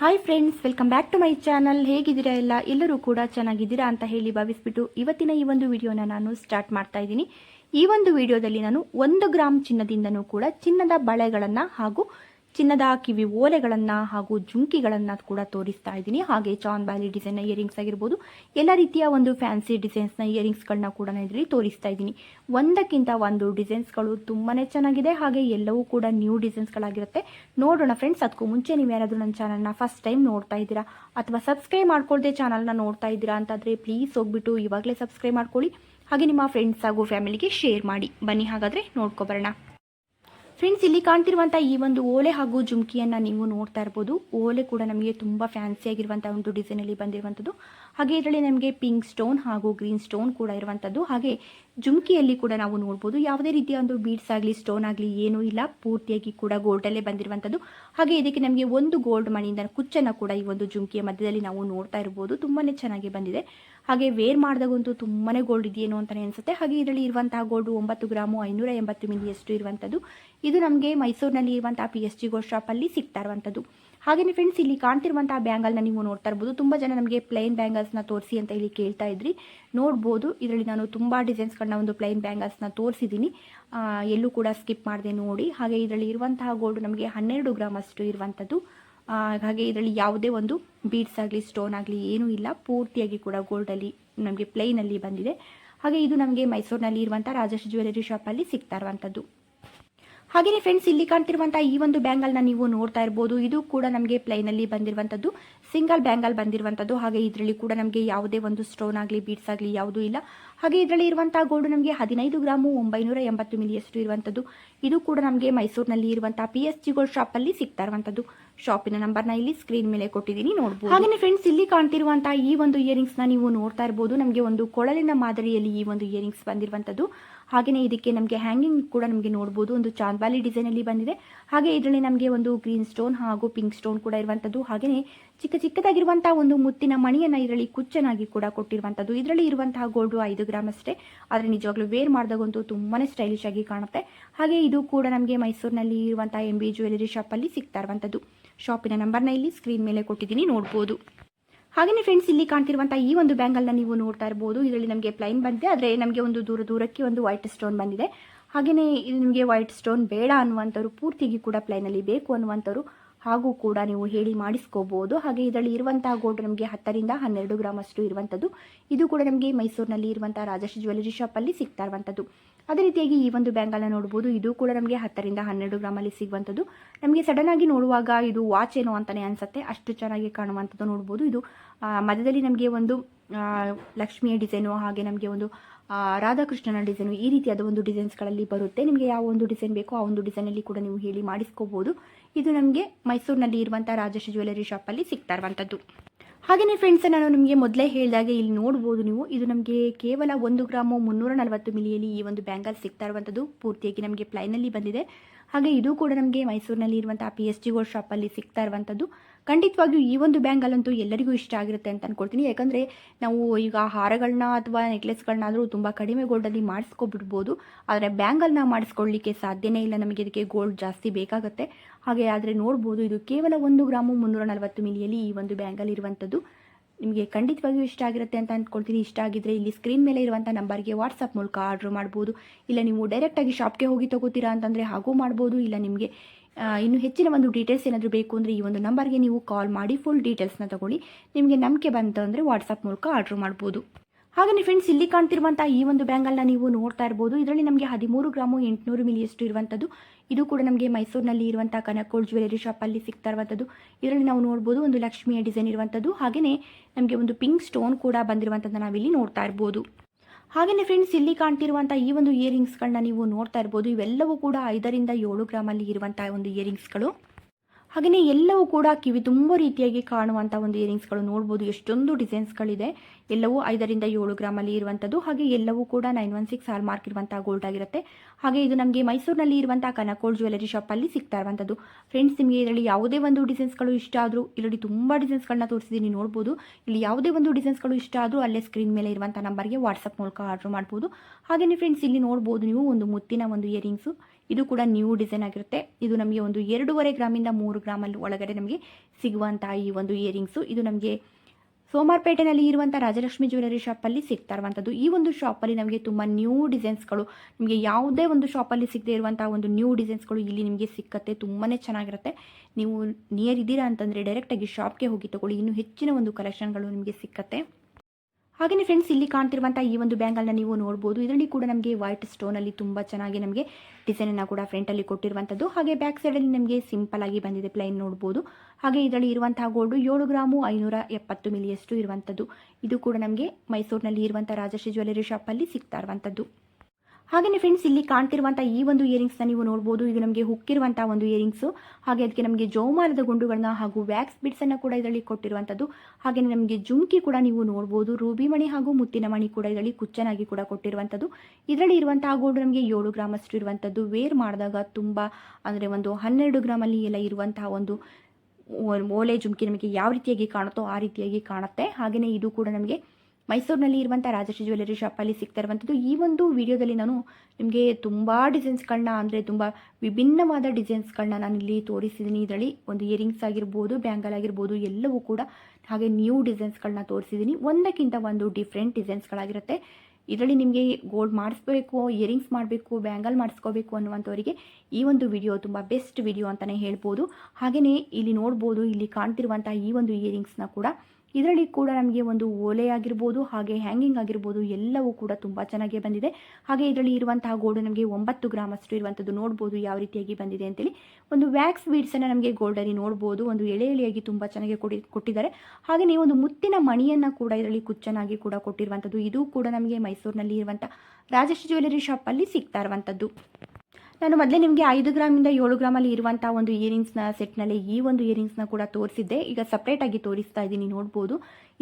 Hi friends welcome back to my channel ಹೇಗಿದ್ದೀರಾ ಎಲ್ಲ? ಎಲ್ಲರೂ ಕೂಡ ಚೆನ್ನಾಗಿದ್ದೀರಾ ಅಂತ ಹೇಳಿ ಭಾವಿಸ್ಬಿಟ್ಟು ಇವತ್ತಿನ ಈ ಒಂದು ವಿಡಿಯೋನ ನಾನು ಸ್ಟಾರ್ಟ್ ಮಾಡ್ತಾ ಇದ್ದೀನಿ. ಈ ಒಂದು ವಿಡಿಯೋದಲ್ಲಿ ನಾನು ಒಂದು ಗ್ರಾಮ್ ಚಿನ್ನದಿಂದನೂ ಕೂಡ ಚಿನ್ನದ ಬಳೆಗಳನ್ನು ಹಾಗೂ ಚಿನ್ನದ ಕಿವಿ ಓಲೆಗಳನ್ನು ಹಾಗೂ ಜುಂಕಿಗಳನ್ನು ಕೂಡ ತೋರಿಸ್ತಾ ಇದ್ದೀನಿ. ಹಾಗೆ ಚಾನ್ ಬ್ಯಾಲಿ ಡಿಸೈನ್ನ ಇಯರಿಂಗ್ಸ್ ಆಗಿರ್ಬೋದು, ಎಲ್ಲ ರೀತಿಯ ಒಂದು ಫ್ಯಾನ್ಸಿ ಡಿಸೈನ್ಸ್ನ ಇಯರಿಂಗ್ಸ್ಗಳನ್ನ ಕೂಡ ನಾನು ಇದರಲ್ಲಿ ತೋರಿಸ್ತಾ ಇದ್ದೀನಿ. ಒಂದಕ್ಕಿಂತ ಒಂದು ಡಿಸೈನ್ಸ್ಗಳು ತುಂಬಾ ಚೆನ್ನಾಗಿದೆ. ಹಾಗೆ ಎಲ್ಲವೂ ಕೂಡ ನ್ಯೂ ಡಿಸೈನ್ಸ್ಗಳಾಗಿರುತ್ತೆ ನೋಡೋಣ ಫ್ರೆಂಡ್ಸ್ ಅದಕ್ಕೂ ಮುಂಚೆ ನೀವು ಯಾರಾದರೂ ನನ್ನ ಚಾನಲ್ನ ಫಸ್ಟ್ ಟೈಮ್ ನೋಡ್ತಾ ಇದ್ದೀರಾ ಅಥವಾ ಸಬ್ಸ್ಕ್ರೈಬ್ ಮಾಡ್ಕೊಳ್ದೆ ಚಾನಲ್ನ ನೋಡ್ತಾ ಇದ್ದೀರಾ ಅಂತಾದರೆ ಪ್ಲೀಸ್ ಹೋಗ್ಬಿಟ್ಟು ಇವಾಗಲೇ ಸಬ್ಸ್ಕ್ರೈಬ್ ಮಾಡ್ಕೊಳ್ಳಿ. ಹಾಗೆ ನಿಮ್ಮ ಫ್ರೆಂಡ್ಸ್ ಹಾಗೂ ಫ್ಯಾಮಿಲಿಗೆ ಶೇರ್ ಮಾಡಿ. ಬನ್ನಿ ಹಾಗಾದರೆ ನೋಡ್ಕೊಬರೋಣ ಫ್ರೆಂಡ್ಸ್ ಇಲ್ಲಿ ಕಾಣ್ತಿರುವಂತಹ ಈ ಒಂದು ಓಲೆ ಹಾಗೂ ಜುಮ್ಕಿಯನ್ನು ನೀವು ನೋಡ್ತಾ ಇರ್ಬೋದು. ಓಲೆ ಕೂಡ ನಮಗೆ ತುಂಬಾ ಫ್ಯಾನ್ಸಿ ಆಗಿರುವಂತಹ ಒಂದು ಡಿಸೈನ್ ಅಲ್ಲಿ ಬಂದಿರುವಂತದ್ದು ಹಾಗೆ ಇದರಲ್ಲಿ ನಮಗೆ ಪಿಂಕ್ ಸ್ಟೋನ್ ಹಾಗೂ ಗ್ರೀನ್ ಸ್ಟೋನ್ ಕೂಡ ಇರುವಂತದ್ದು ಹಾಗೆ ಜುಮ್ಕಿಯಲ್ಲಿ ಕೂಡ ನಾವು ನೋಡ್ಬೋದು. ಯಾವುದೇ ರೀತಿಯ ಒಂದು ಬೀಡ್ಸ್ ಆಗಲಿ ಸ್ಟೋನ್ ಆಗಲಿ ಏನೂ ಇಲ್ಲ. ಪೂರ್ತಿಯಾಗಿ ಕೂಡ ಗೋಲ್ಡಲ್ಲೇ ಬಂದಿರುವಂಥದ್ದು. ಹಾಗೆ ಇದಕ್ಕೆ ನಮಗೆ ಒಂದು ಗೋಲ್ಡ್ ಮಣಿಯಿಂದ ಕುಚ್ಚನ್ನು ಕೂಡ ಈ ಒಂದು ಜುಮ್ಕಿಯ ಮಧ್ಯದಲ್ಲಿ ನಾವು ನೋಡ್ತಾ ಇರ್ಬೋದು. ತುಂಬಾ ಚೆನ್ನಾಗಿ ಬಂದಿದೆ. ಹಾಗೆ ವೇರ್ ಮಾಡಿದಾಗಂತೂ ತುಂಬಾ ಗೋಲ್ಡ್ ಇದೆಯೇನೋ ಅಂತಲೇ ಅನಿಸುತ್ತೆ. ಹಾಗೆ ಇದರಲ್ಲಿ ಇರುವಂತಹ ಗೋಲ್ಡ್ ಒಂಬತ್ತು ಗ್ರಾಮು ಐನೂರ ಎಂಬತ್ತು ಮಿಲಿಯಷ್ಟು ಇರುವಂಥದ್ದು. ಇದು ನಮಗೆ ಮೈಸೂರಿನಲ್ಲಿ ಇರುವಂತಹ ಪಿ ಎಸ್ ಜಿ ಗೋಲ್ಡ್ ಶಾಪಲ್ಲಿ ಸಿಗ್ತಾ ಇರುವಂಥದ್ದು ಹಾಗೆಯೇ ಫ್ರೆಂಡ್ಸ್ ಇಲ್ಲಿ ಕಾಣ್ತಿರುವಂತಹ ಬ್ಯಾಂಗಲ್ನ ನೀವು ನೋಡ್ತಾ ಇರ್ಬೋದು. ತುಂಬ ಜನ ನಮಗೆ ಪ್ಲೈನ್ ಬ್ಯಾಂಗಲ್ಸ್ನ ತೋರಿಸಿ ಅಂತ ಹೇಳಿ ಕೇಳ್ತಾ ಇದ್ರಿ. ನೋಡ್ಬೋದು, ಇದರಲ್ಲಿ ನಾನು ತುಂಬ ಡಿಸೈನ್ಸ್ಗಳನ್ನ ಒಂದು ಪ್ಲೈನ್ ಬ್ಯಾಂಗಲ್ಸ್ನ ತೋರಿಸಿದ್ದೀನಿ. ಎಲ್ಲೂ ಕೂಡ ಸ್ಕಿಪ್ ಮಾಡಿದೆ ನೋಡಿ. ಹಾಗೆ ಇದರಲ್ಲಿ ಇರುವಂತಹ ಗೋಲ್ಡ್ ನಮಗೆ ಹನ್ನೆರಡು ಗ್ರಾಮ್ ಅಷ್ಟು ಇರುವಂಥದ್ದು ಹಾಗೆ ಇದರಲ್ಲಿ ಯಾವುದೇ ಒಂದು ಬೀಡ್ಸ್ ಆಗಲಿ ಸ್ಟೋನ್ ಆಗಲಿ ಏನೂ ಇಲ್ಲ. ಪೂರ್ತಿಯಾಗಿ ಕೂಡ ಗೋಲ್ಡಲ್ಲಿ ನಮಗೆ ಪ್ಲೈನಲ್ಲಿ ಬಂದಿದೆ. ಹಾಗೆ ಇದು ನಮಗೆ ಮೈಸೂರಿನಲ್ಲಿ ಇರುವಂಥ ರಾಜೇಶ್ ಜ್ಯುವೆಲರಿ ಶಾಪಲ್ಲಿ ಸಿಗ್ತಾ ಇರುವಂಥದ್ದು ಹಾಗೆಯೇ ಫ್ರೆಂಡ್ಸ್ ಇಲ್ಲಿ ಕಾಣ್ತಿರುವಂಥ ಈ ಒಂದು ಬ್ಯಾಂಗಲ್ನ ನೀವು ನೋಡ್ತಾ ಇರ್ಬೋದು. ಇದು ಕೂಡ ನಮಗೆ ಪ್ಲೈನಲ್ಲಿ ಬಂದಿರುವಂಥದ್ದು ಸಿಂಗಲ್ ಬ್ಯಾಂಗಲ್ ಬಂದಿರುವಂಥದ್ದು ಹಾಗೆ ಇದರಲ್ಲಿ ಕೂಡ ನಮಗೆ ಯಾವುದೇ ಒಂದು ಸ್ಟೋನ್ ಆಗಲಿ ಬೀಡ್ಸ್ ಆಗಲಿ ಯಾವುದೂ ಇಲ್ಲ. ಹಾಗೆ ಇದರಲ್ಲಿ ಇರುವಂಥ ಗೋಲ್ಡ್ ನಮಗೆ ಹದಿನೈದು ಗ್ರಾಮು ಒಂಬೈನೂರ ಎಂಬತ್ತು ಮಿಲಿಯಷ್ಟು ಇರುವಂಥದ್ದು ಇದು ಕೂಡ ನಮಗೆ ಮೈಸೂರಿನಲ್ಲಿ ಇರುವಂಥ ಪಿ ಎಸ್ ಜಿ ಗೋಲ್ಡ್ ಶಾಪಲ್ಲಿ ಸಿಗ್ತಾ ಇರುವಂಥದ್ದು ಶಾಪಿನ ನಂಬರ್ನ ಇಲ್ಲಿ ಸ್ಕ್ರೀನ್ ಮೇಲೆ ಕೊಟ್ಟಿದ್ದೀನಿ, ನೋಡ್ಬೋದು. ಹಾಗೆ ಫ್ರೆಂಡ್ಸ್ ಇಲ್ಲಿ ಕಾಣ್ತಿರುವಂತಹ ಈ ಒಂದು ಇಯರಿಂಗ್ಸ್ನ ನೀವು ನೋಡ್ತಾ ಇರಬಹುದು ನಮಗೆ ಒಂದು ಕೊಳಲಿನ ಮಾದರಿಯಲ್ಲಿ ಈ ಒಂದು ಇಯರಿಂಗ್ಸ್ ಬಂದಿರುವಂಥದ್ದು ಹಾಗೆಯೇ ಇದಕ್ಕೆ ನಮಗೆ ಹ್ಯಾಂಗಿಂಗ್ ಕೂಡ ನಮಗೆ ನೋಡಬಹುದು ಒಂದು ಚಾಂದ್ಬಾಲಿ ಡಿಸೈನ್ ಅಲ್ಲಿ ಬಂದಿದೆ. ಹಾಗೆ ಇದರಲ್ಲಿ ನಮಗೆ ಒಂದು ಗ್ರೀನ್ ಸ್ಟೋನ್ ಹಾಗೂ ಪಿಂಕ್ ಸ್ಟೋನ್ ಕೂಡ ಇರುವಂತದ್ದು. ಹಾಗೆಯೇ ಚಿಕ್ಕ ಚಿಕ್ಕದಾಗಿರುವಂತಹ ಒಂದು ಮುತ್ತಿನ ಮಣಿಯನ್ನ ಇದರಲ್ಲಿ ಕುಚ್ಚನಾಗಿ ಕೂಡ ಕೊಟ್ಟಿರುವಂತದ್ದು. ಇದರಲ್ಲಿ ಇರುವಂತಹ ಗೋಲ್ಡು ಐದು ಗ್ರಾಮ್ ಅಷ್ಟೇ. ಆದ್ರೆ ನಿಜವಾಗ್ಲೂ ವೇರ್ ಮಾಡಿದಾಗಂತೂ ತುಂಬಾನೇ ಸ್ಟೈಲಿಶ್ ಆಗಿ ಕಾಣುತ್ತೆ. ಹಾಗೆ ಇದು ಕೂಡ ನಮಗೆ ಮೈಸೂರಿನಲ್ಲಿ ಇರುವಂತಹ ಎಂ ಜ್ಯುವೆಲರಿ ಶಾಪ್ ಅಲ್ಲಿ ಸಿಗ್ತಾ ಇರುವಂಥದ್ದು ಶಾಪಿನ ನಂಬರ್ನ ಇಲ್ಲಿ ಸ್ಕ್ರೀನ್ ಮೇಲೆ ಕೊಟ್ಟಿದ್ದೀನಿ. ನೋಡ್ಬೋದು. ಹಾಗೆಯೇ ಫ್ರೆಂಡ್ಸ್ ಇಲ್ಲಿ ಕಾಣ್ತಿರುವಂತಹ ಈ ಒಂದು ಬ್ಯಾಂಗಲ್ನ ನೀವು ನೋಡ್ತಾ ಇರಬಹುದು ಇದರಲ್ಲಿ ನಮಗೆ ಪ್ಲೈನ್ ಬಂದಿದೆ, ಆದರೆ ನಮಗೆ ಒಂದು ದೂರ ದೂರಕ್ಕೆ ಒಂದು ವೈಟ್ ಸ್ಟೋನ್ ಬಂದಿದೆ. ಹಾಗೆಯೇ ಇದು ನಿಮಗೆ ವೈಟ್ ಸ್ಟೋನ್ ಬೇಡ ಅನ್ನುವಂಥವ್ರು ಪೂರ್ತಿಗೆ ಕೂಡ ಪ್ಲೈನಲ್ಲಿ ಬೇಕು ಅನ್ನುವಂಥವ್ರು ಹಾಗೂ ಕೂಡ ನೀವು ಹೇಳಿ ಮಾಡಿಸ್ಕೋಬೋದು. ಹಾಗೆ ಇದರಲ್ಲಿ ಇರುವಂತಹ ಗೋಲ್ಡ್ ನಮಗೆ ಹತ್ತರಿಂದ ಹನ್ನೆರಡು ಗ್ರಾಮ್ ಅಷ್ಟು ಇರುವಂಥದ್ದು. ಇದು ಕೂಡ ನಮಗೆ ಮೈಸೂರಿನಲ್ಲಿ ಇರುವಂತಹ ರಾಜಶ್ರೀ ಜ್ಯುವೆಲರಿ ಶಾಪಲ್ಲಿ ಸಿಗ್ತಾ ಇರುವಂಥದ್ದು. ಅದೇ ರೀತಿಯಾಗಿ ಈ ಒಂದು ಬ್ಯಾಂಗಲ್ನ ನೋಡ್ಬೋದು. ಇದು ಕೂಡ ನಮಗೆ ಹತ್ತರಿಂದ ಹನ್ನೆರಡು ಗ್ರಾಮಲ್ಲಿ ಸಿಗುವಂಥದ್ದು. ನಮಗೆ ಸಡನ್ ಆಗಿ ನೋಡುವಾಗ ಇದು ವಾಚ್ ಏನೋ ಅಂತಲೇ ಅನಿಸುತ್ತೆ. ಅಷ್ಟು ಚೆನ್ನಾಗಿ ಕಾಣುವಂಥದ್ದು ನೋಡ್ಬೋದು. ಇದು ಮಧ್ಯದಲ್ಲಿ ನಮಗೆ ಒಂದು ಲಕ್ಷ್ಮಿಯ ಡಿಸೈನು ಹಾಗೆ ನಮಗೆ ಒಂದು ರಾಧಾಕೃಷ್ಣನ ಡಿಸೈನು ಈ ರೀತಿಯಾದ ಒಂದು ಡಿಸೈನ್ಸ್ಗಳಲ್ಲಿ ಬರುತ್ತೆ. ನಿಮಗೆ ಯಾವ ಒಂದು ಡಿಸೈನ್ ಬೇಕೋ ಆ ಒಂದು ಡಿಸೈನಲ್ಲಿ ಕೂಡ ನೀವು ಹೇಳಿ ಮಾಡಿಸ್ಕೋಬೋದು. ಇದು ನಮಗೆ ಮೈಸೂರಿನಲ್ಲಿ ಇರುವಂಥ ರಾಜೇಶ್ ಜ್ಯುವೆಲರಿ ಶಾಪಲ್ಲಿ ಸಿಗ್ತಾ ಇರುವಂಥದ್ದು. ಹಾಗೆಯೇ ಫ್ರೆಂಡ್ಸ್ ನಾನು ನಿಮಗೆ ಮೊದಲೇ ಹೇಳಿದಾಗೆ ಇಲ್ಲಿ ನೋಡ್ಬೋದು ನೀವು. ಇದು ನಮಗೆ ಕೇವಲ ಒಂದು ಗ್ರಾಮು ಮುನ್ನೂರ ನಲವತ್ತು ಮಿಲಿಯಲ್ಲಿ ಈ ಒಂದು ಬ್ಯಾಂಗಲ್ ಸಿಗ್ತಾ ಇರುವಂಥದ್ದು ಪೂರ್ತಿಯಾಗಿ ನಮಗೆ ಪ್ಲೈನಲ್ಲಿ ಬಂದಿದೆ. ಹಾಗೆ ಇದು ಕೂಡ ನಮಗೆ ಮೈಸೂರಿನಲ್ಲಿ ಇರುವಂಥ ಪಿ ಎಸ್ ಜಿ ಗೋಲ್ಡ್ ಶಾಪಲ್ಲಿ ಸಿಗ್ತಾ ಇರುವಂಥದ್ದು ಖಂಡಿತವಾಗಿಯೂ ಈ ಒಂದು ಬ್ಯಾಂಗಲ್ ಅಂತೂ ಎಲ್ಲರಿಗೂ ಇಷ್ಟ ಆಗಿರುತ್ತೆ ಅಂತ ಅನ್ಕೊಳ್ತೀನಿ. ಯಾಕಂದರೆ ನಾವು ಈಗ ಹಾರಗಳನ್ನ ಅಥವಾ ನೆಕ್ಲೆಸ್ಗಳನ್ನಾದರೂ ತುಂಬ ಕಡಿಮೆ ಗೋಲ್ಡಲ್ಲಿ ಮಾಡಿಸ್ಕೊಬಿಡ್ಬೋದು. ಆದರೆ ಬ್ಯಾಂಗಲ್ನ ಮಾಡಿಸ್ಕೊಳ್ಳಿಕ್ಕೆ ಸಾಧ್ಯನೇ ಇಲ್ಲ. ನಮಗೆ ಇದಕ್ಕೆ ಗೋಲ್ಡ್ ಜಾಸ್ತಿ ಬೇಕಾಗುತ್ತೆ. ಹಾಗೆ ಆದರೆ ನೋಡ್ಬೋದು, ಇದು ಕೇವಲ ಒಂದು ಗ್ರಾಮು ಮುನ್ನೂರ ನಲವತ್ತು ಮಿಲಿಯಲ್ಲಿ ಈ ಒಂದು ಬ್ಯಾಂಗಲ್ ಇರುವಂಥದ್ದು ನಿಮಗೆ ಖಂಡಿತವಾಗಿಯೂ ಇಷ್ಟ ಆಗಿರುತ್ತೆ ಅಂತ ಅಂದ್ಕೊಳ್ತೀನಿ ಇಷ್ಟ ಆಗಿದ್ರೆ ಇಲ್ಲಿ ಸ್ಕ್ರೀನ್ ಮೇಲೆ ಇರುವಂಥ ನಂಬರ್ಗೆ ವಾಟ್ಸಪ್ ಮೂಲಕ ಆರ್ಡ್ರ್ ಮಾಡ್ಬೋದು. ಇಲ್ಲ ನೀವು ಡೈರೆಕ್ಟಾಗಿ ಶಾಪ್ಗೆ ಹೋಗಿ ತಗೋತೀರಾ ಅಂತಂದರೆ ಹಾಗೂ ಮಾಡ್ಬೋದು. ಇಲ್ಲ ನಿಮಗೆ ಇನ್ನು ಹೆಚ್ಚಿನ ಒಂದು ಡೀಟೇಲ್ಸ್ ಏನಾದರೂ ಬೇಕು ಅಂದರೆ ಈ ಒಂದು ನಂಬರ್ಗೆ ನೀವು ಕಾಲ್ ಮಾಡಿ ಫುಲ್ ಡೀಟೇಲ್ಸ್ನ ತಗೊಳ್ಳಿ. ನಿಮಗೆ ನಂಬಿಕೆ ಬಂತು ಅಂದರೆ ವಾಟ್ಸಪ್ ಮೂಲಕ ಆರ್ಡ್ರ್ ಮಾಡ್ಬೋದು. ಹಾಗೆಯೇ ಫ್ರೆಂಡ್ಸ್ ಇಲ್ಲಿ ಕಾಣ್ತಿರುವಂಥ ಈ ಒಂದು ಬ್ಯಾಂಗಲ್ನ ನೀವು ನೋಡ್ತಾ ಇರ್ಬೋದು. ಇದರಲ್ಲಿ ನಮಗೆ ಹದಿಮೂರು ಗ್ರಾಮು ಎಂಟುನೂರು ಮಿಲಿಯಷ್ಟು ಇರುವಂಥದ್ದು. ಇದು ಕೂಡ ನಮಗೆ ಮೈಸೂರಿನಲ್ಲಿ ಇರುವಂಥ ಕನಕೋಳ್ ಜ್ಯುವೆಲರಿ ಶಾಪಲ್ಲಿ ಸಿಗ್ತಾ ಇರುವಂಥದ್ದು. ಇದರಲ್ಲಿ ನಾವು ನೋಡಬಹುದು ಒಂದು ಲಕ್ಷ್ಮಿಯ ಡಿಸೈನ್ ಇರುವಂಥದ್ದು. ಹಾಗೆಯೇ ನಮಗೆ ಒಂದು ಪಿಂಕ್ ಸ್ಟೋನ್ ಕೂಡ ಬಂದಿರುವಂಥದ್ದು ನಾವಿಲ್ಲಿ ನೋಡ್ತಾ ಇರ್ಬೋದು. ಹಾಗೆಯೇ ಫ್ರೆಂಡ್ಸ್ ಇಲ್ಲಿ ಕಾಣ್ತಿರುವಂಥ ಈ ಒಂದು ಇಯರಿಂಗ್ಸ್ಗಳನ್ನ ನೀವು ನೋಡ್ತಾ ಇರ್ಬೋದು. ಇವೆಲ್ಲವೂ ಕೂಡ ಐದರಿಂದ ಏಳು ಗ್ರಾಮಲ್ಲಿ ಇರುವಂಥ ಒಂದು ಇಯರಿಂಗ್ಸ್ಗಳು ಹಾಗೆಯೇ ಎಲ್ಲವೂ ಕೂಡ ಕಿವಿ ತುಂಬ ರೀತಿಯಾಗಿ ಕಾಣುವಂಥ ಒಂದು ಇಯರಿಂಗ್ಸ್ಗಳು ನೋಡ್ಬೋದು. ಎಷ್ಟೊಂದು ಡಿಸೈನ್ಸ್ಗಳಿದೆ ಎಲ್ಲವೂ ಐದರಿಂದ ಏಳು ಗ್ರಾಮಲ್ಲಿ ಇರುವಂಥದ್ದು ಹಾಗೆ ಎಲ್ಲವೂ ಕೂಡ nine one six hallmark ಇರುವಂಥ ಗೋಲ್ಡ್ ಆಗಿರುತ್ತೆ. ಹಾಗೆ ಇದು ನಮಗೆ ಮೈಸೂರಿನಲ್ಲಿ ಇರುವಂಥ ಕನಕೋಳ್ ಜ್ಯುವೆಲರಿ ಶಾಪಲ್ಲಿ ಸಿಗ್ತಾ ಇರುವಂಥದ್ದು ಫ್ರೆಂಡ್ಸ್ ನಿಮಗೆ ಇದರಲ್ಲಿ ಯಾವುದೇ ಒಂದು ಡಿಸೈನ್ಸ್ಗಳು ಇಷ್ಟ ಆದರೂ ಇದರಲ್ಲಿ ತುಂಬ ಡಿಸೈನ್ಸ್ಗಳನ್ನ ತೋರಿಸಿದ್ದೀನಿ ನೋಡ್ಬೋದು. ಇಲ್ಲಿ ಯಾವುದೇ ಒಂದು ಡಿಸೈನ್ಸ್ಗಳು ಇಷ್ಟ ಆದರೂ ಅಲ್ಲೇ ಸ್ಕ್ರೀನ್ ಮೇಲೆ ಇರುವಂಥ ನಂಬರ್ಗೆ ವಾಟ್ಸಪ್ ಮೂಲಕ ಆರ್ಡರ್ ಮಾಡ್ಬೋದು. ಹಾಗೆಯೇ ಫ್ರೆಂಡ್ಸ್ ಇಲ್ಲಿ ನೋಡ್ಬೋದು ನೀವು ಒಂದು ಮುತ್ತಿನ ಒಂದು ಇಯರಿಂಗ್ಸು ಇದು ಕೂಡ ನ್ಯೂ ಡಿಸೈನ್ ಆಗಿರುತ್ತೆ. ಇದು ನಮಗೆ ಒಂದು ಎರಡೂವರೆ ಗ್ರಾಮಿಂದ ಮೂರು ಗ್ರಾಮಲ್ಲಿ ಒಳಗಡೆ ನಮಗೆ ಸಿಗುವಂತಹ ಈ ಒಂದು ಇಯರಿಂಗ್ಸು ಇದು ನಮಗೆ ಸೋಮಾರ್ಪೇಟೆನಲ್ಲಿ ಇರುವಂಥ ರಾಜಲಕ್ಷ್ಮಿ ಜ್ಯುವೆಲರಿ ಶಾಪಲ್ಲಿ ಸಿಗ್ತಾ ಇರುವಂಥದ್ದು ಈ ಒಂದು ಶಾಪಲ್ಲಿ ನಮಗೆ ತುಂಬ ನ್ಯೂ ಡಿಸೈನ್ಸ್ಗಳು ನಿಮಗೆ ಯಾವುದೇ ಒಂದು ಶಾಪಲ್ಲಿ ಸಿಗದೇ ಇರುವಂಥ ಒಂದು ನ್ಯೂ ಡಿಸೈನ್ಸ್ಗಳು ಇಲ್ಲಿ ನಿಮಗೆ ಸಿಕ್ಕತ್ತೆ. ತುಂಬಾ ಚೆನ್ನಾಗಿರುತ್ತೆ. ನೀವು ನಿಯರ್ ಇದ್ದೀರಾ ಅಂತಂದರೆ ಡೈರೆಕ್ಟಾಗಿ ಶಾಪ್ಗೆ ಹೋಗಿ ತಗೊಳ್ಳಿ. ಇನ್ನೂ ಹೆಚ್ಚಿನ ಒಂದು ಕಲೆಕ್ಷನ್ಗಳು ನಿಮಗೆ ಸಿಕ್ಕತ್ತೆ. ಹಾಗೆಯೇ ಫ್ರೆಂಡ್ಸ್ ಇಲ್ಲಿ ಕಾಣ್ತಿರುವಂಥ ಈ ಒಂದು ಬ್ಯಾಂಗಲ್ನ ನೀವು ನೋಡ್ಬೋದು. ಇದರಲ್ಲಿ ಕೂಡ ನಮಗೆ ವೈಟ್ ಸ್ಟೋನಲ್ಲಿ ತುಂಬ ಚೆನ್ನಾಗಿ ನಮಗೆ ಡಿಸೈನನ್ನು ಕೂಡ ಫ್ರಂಟಲ್ಲಿ ಕೊಟ್ಟಿರುವಂಥದ್ದು ಹಾಗೆ ಬ್ಯಾಕ್ ಸೈಡಲ್ಲಿ ನಮಗೆ ಸಿಂಪಲ್ ಆಗಿ ಬಂದಿದೆ ಪ್ಲೈನ್ ನೋಡ್ಬೋದು. ಹಾಗೆ ಇದರಲ್ಲಿ ಇರುವಂತಹ ಗೋಲ್ಡ್ ಏಳು ಗ್ರಾಮು ಐನೂರ ಎಪ್ಪತ್ತು ಮಿಲಿಯಷ್ಟು ಇರುವಂಥದ್ದು ಇದು ಕೂಡ ನಮಗೆ ಮೈಸೂರಿನಲ್ಲಿ ಇರುವಂಥ ರಾಜಶ್ರೀ ಜ್ಯುವೆಲರಿ ಶಾಪಲ್ಲಿ ಸಿಗ್ತಾ ಇರುವಂಥದ್ದು ಹಾಗೆಯೇ ಫ್ರೆಂಡ್ಸ್ ಇಲ್ಲಿ ಕಾಣ್ತಿರುವಂಥ ಈ ಒಂದು ಇಯರಿಂಗ್ಸ್ನ ನೀವು ನೋಡ್ಬೋದು. ಇದು ನಮಗೆ ಹುಕ್ಕಿರುವಂಥ ಒಂದು ಇಯರಿಂಗ್ಸು ಹಾಗೆ ಅದಕ್ಕೆ ನಮಗೆ ಜೋಮಾಲದ ಗುಂಡುಗಳನ್ನ ಹಾಗೂ ವ್ಯಾಕ್ಸ್ ಬಿಡ್ಸನ್ನು ಕೂಡ ಇದರಲ್ಲಿ ಕೊಟ್ಟಿರುವಂಥದ್ದು ಹಾಗೇನೆ ನಮಗೆ ಜುಮ್ಕಿ ಕೂಡ ನೀವು ನೋಡ್ಬೋದು. ರೂಬಿ ಮಣಿ ಹಾಗೂ ಮುತ್ತಿನ ಮಣಿ ಕೂಡ ಇದರಲ್ಲಿ ಕುಚ್ಚನಾಗಿ ಕೂಡ ಕೊಟ್ಟಿರುವಂಥದ್ದು ಇದರಲ್ಲಿ ಇರುವಂತಹ ಗೋಲ್ಡ್ ನಮಗೆ ಏಳು ಗ್ರಾಮಷ್ಟು ಇರುವಂಥದ್ದು ವೇರ್ ಮಾಡಿದಾಗ ತುಂಬ ಅಂದರೆ ಒಂದು ಹನ್ನೆರಡು ಗ್ರಾಮಲ್ಲಿ ಎಲ್ಲ ಇರುವಂತಹ ಒಂದು ಓಲೆ ಜುಮ್ಕಿ ನಮಗೆ ಯಾವ ರೀತಿಯಾಗಿ ಕಾಣುತ್ತೋ ಆ ರೀತಿಯಾಗಿ ಕಾಣುತ್ತೆ. ಹಾಗೆಯೇ ಇದು ಕೂಡ ನಮಗೆ ಮೈಸೂರಿನಲ್ಲಿ ಇರುವಂಥ ರಾಜಶ್ರೀ ಜ್ಯುವೆಲರಿ ಶಾಪಲ್ಲಿ ಸಿಗ್ತಾ ಇರುವಂಥದ್ದು. ಈ ಒಂದು ವಿಡಿಯೋದಲ್ಲಿ ನಾನು ನಿಮಗೆ ತುಂಬ ಡಿಸೈನ್ಸ್ಗಳನ್ನ ಅಂದರೆ ತುಂಬ ವಿಭಿನ್ನವಾದ ಡಿಸೈನ್ಸ್ಗಳನ್ನ ನಾನು ಇಲ್ಲಿ ತೋರಿಸಿದ್ದೀನಿ ಇದರಲ್ಲಿ ಒಂದು ಇಯರಿಂಗ್ಸ್ ಆಗಿರ್ಬೋದು, ಬ್ಯಾಂಗಲ್ ಆಗಿರ್ಬೋದು, ಎಲ್ಲವೂ ಕೂಡ ಹಾಗೆ ನ್ಯೂ ಡಿಸೈನ್ಸ್ಗಳನ್ನ ತೋರಿಸಿದ್ದೀನಿ ಒಂದಕ್ಕಿಂತ ಒಂದು ಡಿಫ್ರೆಂಟ್ ಡಿಸೈನ್ಸ್ಗಳಾಗಿರುತ್ತೆ. ಇದರಲ್ಲಿ ನಿಮಗೆ ಗೋಲ್ಡ್ ಮಾಡಿಸ್ಬೇಕು, ಇಯರಿಂಗ್ಸ್ ಮಾಡಬೇಕು, ಬ್ಯಾಂಗಲ್ ಮಾಡಿಸ್ಕೋಬೇಕು ಅನ್ನುವಂಥವರಿಗೆ ಈ ಒಂದು ವಿಡಿಯೋ ತುಂಬ ಬೆಸ್ಟ್ ವಿಡಿಯೋ ಅಂತಲೇ ಹೇಳ್ಬೋದು. ಹಾಗೆಯೇ ಇಲ್ಲಿ ನೋಡ್ಬೋದು, ಇಲ್ಲಿ ಕಾಣ್ತಿರುವಂಥ ಈ ಒಂದು ಇಯರಿಂಗ್ಸ್ನ ಕೂಡ ಇದರಲ್ಲಿ ಕೂಡ ನಮಗೆ ಒಂದು ಓಲೆ ಆಗಿರ್ಬೋದು, ಹಾಗೆ ಹ್ಯಾಂಗಿಂಗ್ ಆಗಿರ್ಬೋದು, ಎಲ್ಲವೂ ಕೂಡ ತುಂಬ ಚೆನ್ನಾಗಿ ಬಂದಿದೆ. ಹಾಗೆ ಇದರಲ್ಲಿ ಇರುವಂತಹ ಗೋಲ್ಡ್ ನಮಗೆ ಒಂಬತ್ತು ಗ್ರಾಮ್ ಅಷ್ಟು ಇರುವಂಥದ್ದು ನೋಡ್ಬೋದು ಯಾವ ರೀತಿಯಾಗಿ ಬಂದಿದೆ ಅಂತೇಳಿ. ಒಂದು ವ್ಯಾಕ್ಸ್ ಬೀಡ್ಸನ್ನು ನಮಗೆ ಗೋಲ್ಡಲ್ಲಿ ನೋಡ್ಬೋದು, ಒಂದು ಎಳೆ ಎಳೆಯಾಗಿ ತುಂಬ ಚೆನ್ನಾಗಿ ಕೊಡಿ, ಕೊಟ್ಟಿದ್ದಾರೆ. ಹಾಗೆಯೇ ಒಂದು ಮುತ್ತಿನ ಮಣಿಯನ್ನು ಕೂಡ ಇದರಲ್ಲಿ ಕುಚ್ಚನಾಗಿ ಕೂಡ ಕೊಟ್ಟಿರುವಂಥದ್ದು ಇದು ಕೂಡ ನಮಗೆ ಮೈಸೂರಿನಲ್ಲಿ ಇರುವಂಥ ರಾಜಶ್ರೀ ಜ್ಯುವೆಲರಿ ಶಾಪಲ್ಲಿ ಸಿಗ್ತಾ ಇರುವಂಥದ್ದು ನಾನು ಮೊದಲೇ ನಿಮಗೆ ಐದು ಗ್ರಾಮಿಂದ ಏಳು ಗ್ರಾಮಲ್ಲಿ ಇರುವಂಥ ಒಂದು ಇಯರಿಂಗ್ಸ್ನ ಸೆಟ್ನಲ್ಲಿ ಈ ಒಂದು ಇಯರಿಂಗ್ಸ್ನ ಕೂಡ ತೋರಿಸಿದ್ದೆ. ಈಗ ಸಪ್ರೇಟಾಗಿ ತೋರಿಸ್ತಾ ಇದ್ದೀನಿ, ನೋಡ್ಬೋದು.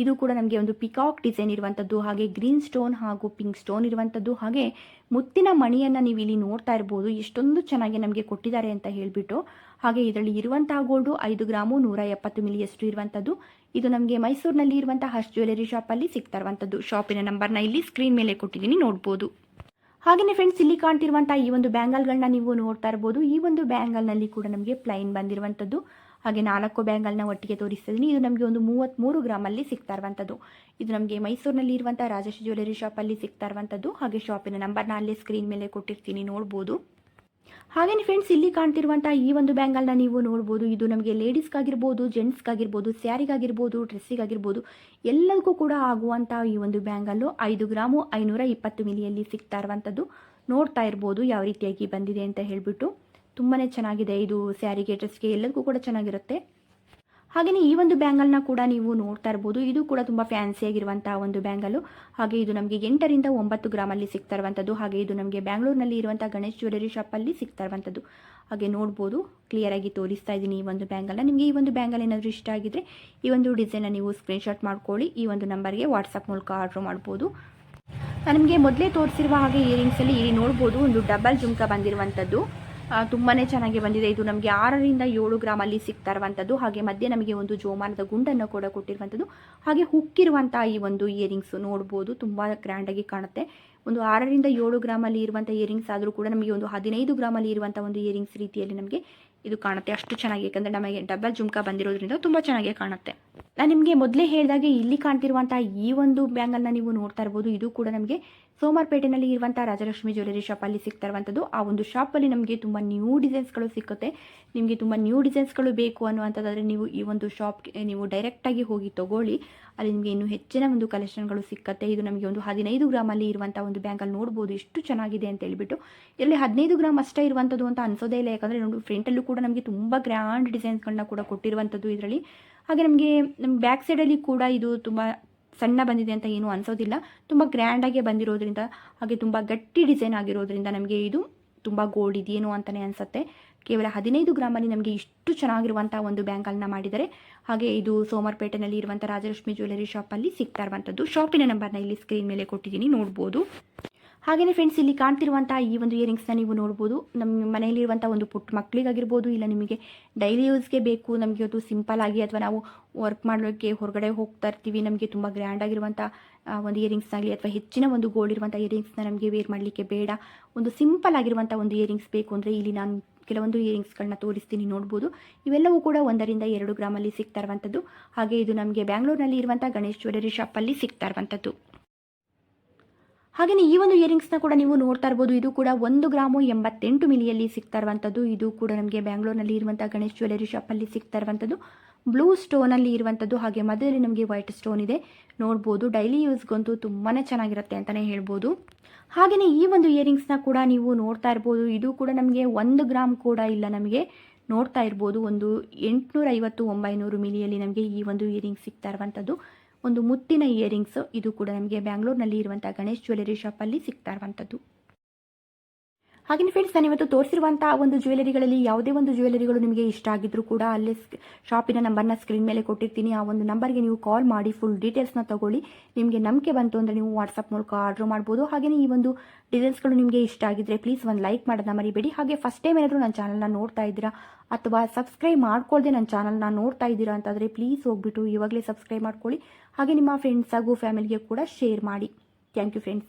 ಇದು ಕೂಡ ನಮಗೆ ಒಂದು ಪಿಕಾಕ್ ಡಿಸೈನ್ ಇರುವಂಥದ್ದು ಹಾಗೆ ಗ್ರೀನ್ ಸ್ಟೋನ್ ಹಾಗೂ ಪಿಂಕ್ ಸ್ಟೋನ್ ಇರುವಂಥದ್ದು ಹಾಗೆ ಮುತ್ತಿನ ಮಣಿಯನ್ನು ನೀವು ಇಲ್ಲಿ ನೋಡ್ತಾ ಇರ್ಬೋದು. ಎಷ್ಟೊಂದು ಚೆನ್ನಾಗಿ ನಮಗೆ ಕೊಟ್ಟಿದ್ದಾರೆ ಅಂತ ಹೇಳಿಬಿಟ್ಟು. ಹಾಗೆ ಇದರಲ್ಲಿ ಇರುವಂತಹ ಗೋಲ್ಡು ಐದು ಗ್ರಾಮು ನೂರ ಎಪ್ಪತ್ತು ಮಿಲಿಯಷ್ಟು ಇರುವಂಥದ್ದು ಇದು ನಮಗೆ ಮೈಸೂರಿನಲ್ಲಿ ಇರುವಂಥ ಹರ್ಷ್ ಜ್ಯುವೆಲರಿ ಶಾಪಲ್ಲಿ ಸಿಗ್ತಾ ಇರುವಂಥದ್ದು ಶಾಪಿನ ನಂಬರ್ನ ಇಲ್ಲಿ ಸ್ಕ್ರೀನ್ ಮೇಲೆ ಕೊಟ್ಟಿದ್ದೀನಿ, ನೋಡ್ಬೋದು. ಹಾಗೆಯೇ ಫ್ರೆಂಡ್ಸ್ ಇಲ್ಲಿ ಕಾಣ್ತಿರುವಂಥ ಈ ಒಂದು ಬ್ಯಾಂಗಲ್ಗಳನ್ನ ನೀವು ನೋಡ್ತಾ ಇರ್ಬೋದು. ಈ ಒಂದು ಬ್ಯಾಂಗಲ್ನಲ್ಲಿ ಕೂಡ ನಮಗೆ ಪ್ಲೈನ್ ಬಂದಿರುವಂಥದ್ದು. ಹಾಗೆ ನಾಲ್ಕು ಬ್ಯಾಂಗಲ್ನ ಒಟ್ಟಿಗೆ ತೋರಿಸ್ತಿದ್ದೀನಿ ಇದು ನಮಗೆ ಒಂದು ಮೂವತ್ತ್ಮೂರು ಗ್ರಾಮಲ್ಲಿ ಸಿಗ್ತಾ ಇರುವಂಥದ್ದು. ಇದು ನಮಗೆ ಮೈಸೂರಿನಲ್ಲಿ ಇರುವಂಥ ರಾಜೇಶ್ ಜ್ಯುವೆಲರಿ ಶಾಪಲ್ಲಿ ಸಿಗ್ತಾ ಇರುವಂಥದ್ದು. ಹಾಗೆ ಶಾಪಿನ ನಂಬರ್ನ ಅಲ್ಲೇ ಸ್ಕ್ರೀನ್ ಮೇಲೆ ಕೊಟ್ಟಿರ್ತೀನಿ, ನೋಡ್ಬೋದು. ಹಾಗೆಯೇ ಫ್ರೆಂಡ್ಸ್ ಇಲ್ಲಿ ಕಾಣ್ತಿರುವಂತಹ ಈ ಒಂದು ಬ್ಯಾಂಗಲ್ನ ನೀವು ನೋಡ್ಬೋದು. ಇದು ನಮಗೆ ಲೇಡೀಸ್ಗಾಗಿರ್ಬೋದು ಜೆಂಟ್ಸ್ಗಾಗಿರ್ಬೋದು ಸ್ಯಾರಿಗಾಗಿರ್ಬೋದು ಡ್ರೆಸ್ಸಿಗಾಗಿರ್ಬೋದು ಎಲ್ಲದಕ್ಕೂ ಕೂಡ ಆಗುವಂತಹ ಈ ಒಂದು ಬ್ಯಾಂಗಲ್ಲು ಐದು ಗ್ರಾಮು ಐನೂರ ಇಪ್ಪತ್ತು ಮಿಲಿಯಲ್ಲಿ ಸಿಗ್ತಾ ಇರುವಂಥದ್ದು ನೋಡ್ತಾ ಇರ್ಬೋದು, ಯಾವ ರೀತಿಯಾಗಿ ಬಂದಿದೆ ಅಂತ ಹೇಳಿಬಿಟ್ಟು. ತುಂಬಾ ಚೆನ್ನಾಗಿದೆ. ಇದು ಸ್ಯಾರಿಗೆ ಡ್ರೆಸ್ಗೆ ಎಲ್ಲದಕ್ಕೂ ಕೂಡ ಚೆನ್ನಾಗಿರುತ್ತೆ. ಹಾಗೆಯೇ ಈ ಒಂದು ಬ್ಯಾಂಗಲ್ನ ಕೂಡ ನೀವು ನೋಡ್ತಾ ಇರ್ಬೋದು. ಇದು ಕೂಡ ತುಂಬ ಫ್ಯಾನ್ಸಿಯಾಗಿರುವಂಥ ಒಂದು ಬ್ಯಾಂಗಲು ಹಾಗೆ ಇದು ನಮಗೆ ಎಂಟರಿಂದ ಒಂಬತ್ತು ಗ್ರಾಮಲ್ಲಿ ಸಿಗ್ತಾ ಇರುವಂಥದ್ದು ಹಾಗೆ ಇದು ನಮಗೆ ಬ್ಯಾಂಗ್ಳೂರಿನಲ್ಲಿ ಇರುವಂಥ ಗಣೇಶ್ ಜ್ಯುವೆಲರಿ ಶಾಪಲ್ಲಿ ಸಿಗ್ತಾ ಇರುವಂಥದ್ದು ಹಾಗೆ ನೋಡ್ಬೋದು ಕ್ಲಿಯರಾಗಿ ತೋರಿಸ್ತಾ ಇದ್ದೀನಿ ಈ ಒಂದು ಬ್ಯಾಂಗಲ್ನ. ನಿಮಗೆ ಈ ಒಂದು ಬ್ಯಾಂಗಲ್ ಏನಾದರೂ ಇಷ್ಟ ಆಗಿದ್ರೆ ಈ ಒಂದು ಡಿಸೈನ್ನ ನೀವು ಸ್ಕ್ರೀನ್ಶಾಟ್ ಮಾಡ್ಕೊಳ್ಳಿ. ಈ ಒಂದು ನಂಬರ್ಗೆ ವಾಟ್ಸಪ್ ಮೂಲಕ ಆರ್ಡ್ರ್ ಮಾಡ್ಬೋದು. ನಿಮಗೆ ಮೊದಲೇ ತೋರಿಸಿರುವ ಹಾಗೆ ಇಯರಿಂಗ್ಸಲ್ಲಿ ಇಲ್ಲಿ ನೋಡ್ಬೋದು. ಒಂದು ಡಬಲ್ ಜುಮ್ಕ ಬಂದಿರುವಂಥದ್ದು ತುಂಬಾ ಚೆನ್ನಾಗಿ ಬಂದಿದೆ. ಇದು ನಮಗೆ ಆರರಿಂದ ಏಳು ಗ್ರಾಮಲ್ಲಿ ಸಿಗ್ತಾ ಇರುವಂಥದ್ದು ಹಾಗೆ ಮಧ್ಯೆ ನಮಗೆ ಒಂದು ಜೋಮಾನದ ಗುಂಡನ್ನು ಕೂಡ ಕೊಟ್ಟಿರುವಂಥದ್ದು ಹಾಗೆ ಹುಕ್ಕಿರುವಂಥ ಈ ಒಂದು ಇಯರಿಂಗ್ಸ್ ನೋಡ್ಬೋದು. ತುಂಬ ಗ್ರ್ಯಾಂಡಾಗಿ ಕಾಣುತ್ತೆ. ಒಂದು ಆರರಿಂದ ಏಳು ಗ್ರಾಮಲ್ಲಿ ಇರುವಂಥ ಇಯರಿಂಗ್ಸ್ ಆದರೂ ಕೂಡ ನಮಗೆ ಒಂದು ಹದಿನೈದು ಗ್ರಾಮಲ್ಲಿ ಇರುವಂಥ ಒಂದು ಇಯರಿಂಗ್ಸ್ ರೀತಿಯಲ್ಲಿ ನಮಗೆ ಇದು ಕಾಣುತ್ತೆ. ಅಷ್ಟು ಚೆನ್ನಾಗಿ, ಯಾಕಂದರೆ ನಮಗೆ ಡಬಲ್ ಜುಮ್ಕ ಬಂದಿರೋದ್ರಿಂದ ತುಂಬ ಚೆನ್ನಾಗಿ ಕಾಣುತ್ತೆ. ನಾನು ನಿಮಗೆ ಮೊದಲೇ ಹೇಳಿದಾಗೆ ಇಲ್ಲಿ ಕಾಣ್ತಿರುವಂಥ ಈ ಒಂದು ಬ್ಯಾಂಗಲ್ನ ನೀವು ನೋಡ್ತಾ ಇರ್ಬೋದು. ಇದು ಕೂಡ ನಮಗೆ ಸೋಮಾರ್ಪೇಟೆನಲ್ಲಿ ಇರುವಂಥ ರಾಜಲಕ್ಷ್ಮಿ ಜ್ಯುವೆಲರಿ ಶಾಪಲ್ಲಿ ಸಿಗ್ತಾ ಇರುವಂಥದ್ದು ಆ ಒಂದು ಶಾಪಲ್ಲಿ ನಮಗೆ ತುಂಬ ನ್ಯೂ ಡಿಸೈನ್ಸ್ಗಳು ಸಿಕ್ಕುತ್ತೆ. ನಿಮಗೆ ತುಂಬ ನ್ಯೂ ಡಿಸೈನ್ಸ್ಗಳು ಬೇಕು ಅನ್ನುವಂಥದ್ದಾದರೆ ನೀವು ಈ ಒಂದು ಶಾಪ್ಗೆ, ನೀವು ಡೈರೆಕ್ಟಾಗಿ ಹೋಗಿ ತೊಗೊಳ್ಳಿ. ಅಲ್ಲಿ ನಿಮಗೆ ಇನ್ನೂ ಹೆಚ್ಚಿನ ಒಂದು ಕಲೆಕ್ಷನ್ಗಳು ಸಿಕ್ಕತ್ತೆ. ಇದು ನಮಗೆ ಒಂದು ಹದಿನೈದು ಗ್ರಾಮಲ್ಲಿ ಇರುವಂಥ ಒಂದು ಬ್ಯಾಂಕಲ್ಲಿ ನೋಡ್ಬೋದು. ಎಷ್ಟು ಚೆನ್ನಾಗಿದೆ ಅಂತ ಹೇಳ್ಬಿಟ್ಟು. ಇದರಲ್ಲಿ ಹದಿನೈದು ಗ್ರಾಮ್ ಅಷ್ಟೇ ಇರುವಂಥದ್ದು ಅಂತ ಅನ್ಸೋದೇ ಇಲ್ಲ. ಯಾಕಂದರೆ ನೋಡಿ ಫ್ರಂಟಲ್ಲೂ ಕೂಡ ನಮಗೆ ತುಂಬ ಗ್ರ್ಯಾಂಡ್ ಡಿಸೈನ್ಸ್ಗಳನ್ನ ಕೂಡ ಕೊಟ್ಟಿರುವಂಥದ್ದು ಇದರಲ್ಲಿ. ಹಾಗೆ ನಮಗೆ ನಮ್ಮ ಬ್ಯಾಕ್ ಸೈಡಲ್ಲಿ ಕೂಡ ಇದು ತುಂಬ ಸಣ್ಣ ಬಂದಿದೆ ಅಂತ ಏನೂ ಅನ್ಸೋದಿಲ್ಲ. ತುಂಬ ಗ್ರ್ಯಾಂಡಾಗಿ ಬಂದಿರೋದ್ರಿಂದ, ಹಾಗೆ ತುಂಬ ಗಟ್ಟಿ ಡಿಸೈನ್ ಆಗಿರೋದ್ರಿಂದ ನಮಗೆ ಇದು ತುಂಬ ಗೋಲ್ಡ್ ಇದೆಯೇನೋ ಅಂತಲೇ ಅನಿಸುತ್ತೆ. ಕೇವಲ ಹದಿನೈದು ಗ್ರಾಮಲ್ಲಿ ನಮಗೆ ಇಷ್ಟು ಚೆನ್ನಾಗಿರುವಂಥ ಒಂದು ಬ್ಯಾಂಗಲ್ನ ಮಾಡಿದ್ದಾರೆ ಹಾಗೆ ಇದು ಸೋಮರ್ಪೇಟೆನಲ್ಲಿ ಇರುವಂಥ ರಾಜಲಕ್ಷ್ಮಿ ಜ್ಯುವೆಲರಿ ಶಾಪಲ್ಲಿ ಸಿಗ್ತಾ ಇರುವಂಥದ್ದು ಶಾಪಿನ ನಂಬರ್ನ ಇಲ್ಲಿ ಸ್ಕ್ರೀನ್ ಮೇಲೆ ಕೊಟ್ಟಿದ್ದೀನಿ, ನೋಡ್ಬೋದು. ಹಾಗೆಯೇ ಫ್ರೆಂಡ್ಸ್ ಇಲ್ಲಿ ಕಾಣ್ತಿರುವಂಥ ಈ ಒಂದು ಇಯರಿಂಗ್ಸ್ನ ನೀವು ನೋಡ್ಬೋದು. ನಮ್ಮ ಮನೆಯಲ್ಲಿರುವಂಥ ಒಂದು ಪುಟ್ಟ ಮಕ್ಕಳಿಗಾಗಿರ್ಬೋದು ಇಲ್ಲ ನಿಮಗೆ ಡೈಲಿ ಯೂಸ್ಗೆ ಬೇಕು, ನಮಗೆ ಅದು ಸಿಂಪಲ್ ಆಗಿ ಅಥವಾ ನಾವು ವರ್ಕ್ ಮಾಡೋಕ್ಕೆ ಹೊರಗಡೆ ಹೋಗ್ತಾ ಇರ್ತೀವಿ, ನಮಗೆ ತುಂಬ ಗ್ರ್ಯಾಂಡ್ ಆಗಿರುವಂಥ ಒಂದು ಇಯರಿಂಗ್ಸ್ನಾಗಲಿ ಅಥವಾ ಹೆಚ್ಚಿನ ಒಂದು ಗೋಲ್ಡ್ ಇರುವಂಥ ಇಯರಿಂಗ್ಸ್ನ ನಮಗೆ ವೇರ್ ಮಾಡಲಿಕ್ಕೆ ಬೇಡ. ಒಂದು ಸಿಂಪಲ್ ಆಗಿರುವಂಥ ಒಂದು ಇಯರಿಂಗ್ಸ್ ಬೇಕು ಅಂದರೆ ಇಲ್ಲಿ ನಾನು ಕೆಲವೊಂದು ಇಯರಿಂಗ್ಸ್ಗಳನ್ನ ತೋರಿಸ್ತೀನಿ ನೋಡ್ಬೋದು. ಇವೆಲ್ಲವೂ ಕೂಡ ಒಂದರಿಂದ ಎರಡು ಗ್ರಾಮಲ್ಲಿ ಸಿಗ್ತಾ ಇರುವಂಥದ್ದು ಹಾಗೆ ಇದು ನಮಗೆ ಬ್ಯಾಂಗ್ಳೂರಿನಲ್ಲಿ ಇರುವಂಥ ಗಣೇಶ್ ಜ್ಯುವೆಲರಿ ಶಾಪಲ್ಲಿ ಸಿಗ್ತಾ ಇರುವಂಥದ್ದು ಹಾಗೆಯೇ ಈ ಒಂದು ಇಯರಿಂಗ್ಸ್ನ ಕೂಡ ನೀವು ನೋಡ್ತಾ ಇರ್ಬೋದು. ಇದು ಕೂಡ ಒಂದು ಗ್ರಾಮು ಎಂಬತ್ತೆಂಟು ಮಿಲಿಯಲ್ಲಿ ಸಿಗ್ತಾ ಇರುವಂಥದ್ದು ಇದು ಕೂಡ ನಮಗೆ ಬ್ಯಾಂಗ್ಳೂರ್ನಲ್ಲಿ ಇರುವಂಥ ಗಣೇಶ್ ಜ್ಯುವೆಲರಿ ಶಾಪಲ್ಲಿ ಸಿಗ್ತಾ ಇರುವಂಥದ್ದು ಬ್ಲೂ ಸ್ಟೋನಲ್ಲಿ ಇರುವಂಥದ್ದು ಹಾಗೆ ಮಧ್ಯದಲ್ಲಿ ನಮಗೆ ವೈಟ್ ಸ್ಟೋನ್ ಇದೆ. ನೋಡ್ಬೋದು ಡೈಲಿ ಯೂಸ್ಗಂತೂ ತುಂಬಾ ಚೆನ್ನಾಗಿರುತ್ತೆ ಅಂತಲೇ ಹೇಳ್ಬೋದು. ಹಾಗೆಯೇ ಈ ಒಂದು ಇಯರಿಂಗ್ಸ್ನ ಕೂಡ ನೀವು ನೋಡ್ತಾ ಇರ್ಬೋದು. ಇದು ಕೂಡ ನಮಗೆ ಒಂದು ಗ್ರಾಮ್ ಕೂಡ ಇಲ್ಲ ನಮಗೆ. ನೋಡ್ತಾ ಇರ್ಬೋದು, ಒಂದು ಎಂಟುನೂರ ಐವತ್ತು ಒಂಬೈನೂರು ಮಿಲಿಯಲ್ಲಿ ನಮಗೆ ಈ ಒಂದು ಇಯರಿಂಗ್ಸ್ ಸಿಗ್ತಾ ಇರುವಂಥದ್ದು ಒಂದು ಮುತ್ತಿನ ಇಯರಿಂಗ್ಸ್ ಇದು ಕೂಡ ನಮಗೆ ಬ್ಯಾಂಗ್ಳೂರ್ನಲ್ಲಿ ಇರುವಂಥ ಗಣೇಶ್ ಜ್ಯುವೆಲರಿ ಶಾಪಲ್ಲಿ ಸಿಗ್ತಾ ಇರುವಂಥದ್ದು. ಹಾಗೆಯೇ ಫ್ರೆಂಡ್ಸ್ ನಾನು ಇವತ್ತು ತೋರಿಸಿರುವಂಥ ಒಂದು ಜ್ಯುವೆಲರಿಗಳಲ್ಲಿ ಯಾವುದೇ ಒಂದು ಜ್ಯುವೆಲರಿಗಳು ನಿಮಗೆ ಇಷ್ಟ ಆಗಿದ್ರೂ ಕೂಡ ಅಲ್ಲೇ ಶಾಪಿನ ನಂಬರ್ನ ಸ್ಕ್ರೀನ್ ಮೇಲೆ ಕೊಟ್ಟಿರ್ತೀನಿ. ಆ ಒಂದು ನಂಬರ್ಗೆ ನೀವು ಕಾಲ್ ಮಾಡಿ ಫುಲ್ ಡೀಟೇಲ್ಸ್ನ ತಗೊಳ್ಳಿ. ನಿಮಗೆ ನಂಬಿಕೆ ಬಂತು ಅಂದರೆ ನೀವು ವಾಟ್ಸಪ್ ಮೂಲಕ ಆರ್ಡರ್ ಮಾಡ್ಬೋದು. ಹಾಗೆಯೇ ಈ ಒಂದು ಡಿಸೈನ್ಸ್ಗಳು ನಿಮಗೆ ಇಷ್ಟ ಆಗಿದ್ರೆ ಪ್ಲೀಸ್ ಒಂದು ಲೈಕ್ ಮಾಡೋದನ್ನ ಮರಿಬೇಡಿ. ಹಾಗೆ ಫಸ್ಟ್ ಟೈಮ್ ಏನಾದರೂ ನನ್ನ ಚಾನಲ್ನ ನೋಡ್ತಾ ಇದ್ದೀರಾ ಅಥವಾ ಸಬ್ಸ್ಕ್ರೈಬ್ ಮಾಡ್ಕೊಳ್ಳದೆ ನನ್ನ ಚಾನಲ್ನ ನೋಡ್ತಾ ಇದ್ದೀರಾ ಅಂತಂದರೆ ಪ್ಲೀಸ್ ಹೋಗ್ಬಿಟ್ಟು ಇವಾಗಲೇ ಸಬ್ಸ್ಕ್ರೈಬ್ ಮಾಡ್ಕೊಳ್ಳಿ. ಹಾಗೆ ನಿಮ್ಮ ಫ್ರೆಂಡ್ಸ್ ಹಾಗೂ ಫ್ಯಾಮಿಲಿಗೆ ಕೂಡ ಶೇರ್ ಮಾಡಿ. Thank you friends